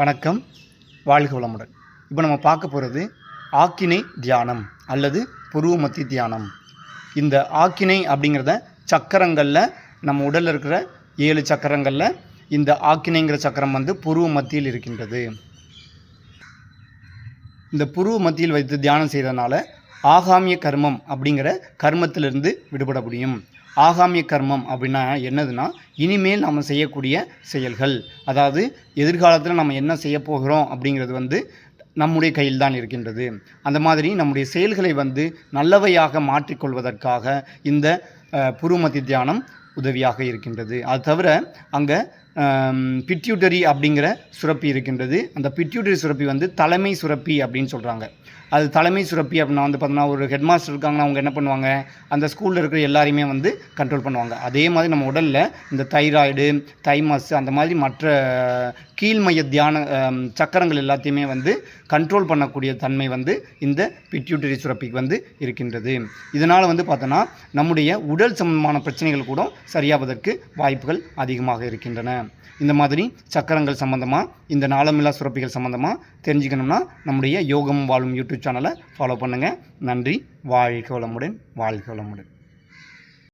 வணக்கம். வாழ்க வளமுடன். இப்போ நம்ம பார்க்க போகிறது ஆக்கினை தியானம் அல்லது புருவ மத்தி தியானம். இந்த ஆக்கினை அப்படிங்கிறத சக்கரங்களில் நம்ம உடலில் இருக்கிற ஏழு சக்கரங்களில் இந்த ஆக்கினைங்கிற சக்கரம் வந்து புருவ மத்தியில் இருக்கின்றது. இந்த புருவ மத்தியில் வைத்து தியானம் செய்கிறதுனால ஆகாமிய கர்மம் அப்படிங்கிற கர்மத்திலிருந்து விடுபட முடியும் ஆகாமிய கர்மம் அப்படின்னா என்னதுன்னா இனிமேல் நம்ம செய்யக்கூடிய செயல்கள். அதாவது எதிர்காலத்தில் நம்ம என்ன செய்ய போகிறோம் அப்படிங்கிறது வந்து நம்முடைய கையில் தான் இருக்கின்றது. அந்த மாதிரி நம்முடைய செயல்களை வந்து நல்லவையாக மாற்றிக்கொள்வதற்காக இந்த புருமதி தியானம் உதவியாக இருக்கின்றது. அது தவிர அங்கே பிட்யூட்டரி அப்படிங்கிற சுரப்பி இருக்கின்றது. அந்த பிட்யூட்டரி சுரப்பி வந்து தலைமை சுரப்பி அப்படின்னு சொல்கிறாங்க அது தலைமை சுரப்பி அப்படின்னா வந்து பார்த்தோம்னா ஒரு ஹெட் மாஸ்டர் இருக்காங்கன்னா அவங்க என்ன பண்ணுவாங்க? அந்த ஸ்கூலில் இருக்கிற எல்லாரையுமே வந்து கண்ட்ரோல் பண்ணுவாங்க. அதே மாதிரி நம்ம உடலில் இந்த தைராய்டு தைமஸ் அந்த மாதிரி மற்ற கீழ்மைய தியான சக்கரங்கள் எல்லாத்தையுமே வந்து கண்ட்ரோல் பண்ணக்கூடிய தன்மை வந்து இந்த பிட்யூட்டரி சுரப்பிக்கு வந்து இருக்கின்றது. இதனால் வந்து பார்த்தோன்னா நம்முடைய உடல் சம்பந்தமான பிரச்சனைகள் கூட சரியாவதற்கு வாய்ப்புகள் அதிகமாக இருக்கின்றன. இந்த மாதிரி சக்கரங்கள் சம்மந்தமாக இந்த நாளமில்லா சுரப்பிகள் சம்மந்தமாக தெரிஞ்சுக்கணும்னா நம்முடைய யோகம் வாழும் யூடியூப் யூடியூப் சேனலை ஃபாலோ பண்ணுங்கள் நன்றி. வாழ்க வளமுடன் வாழ்க வளமுடன்.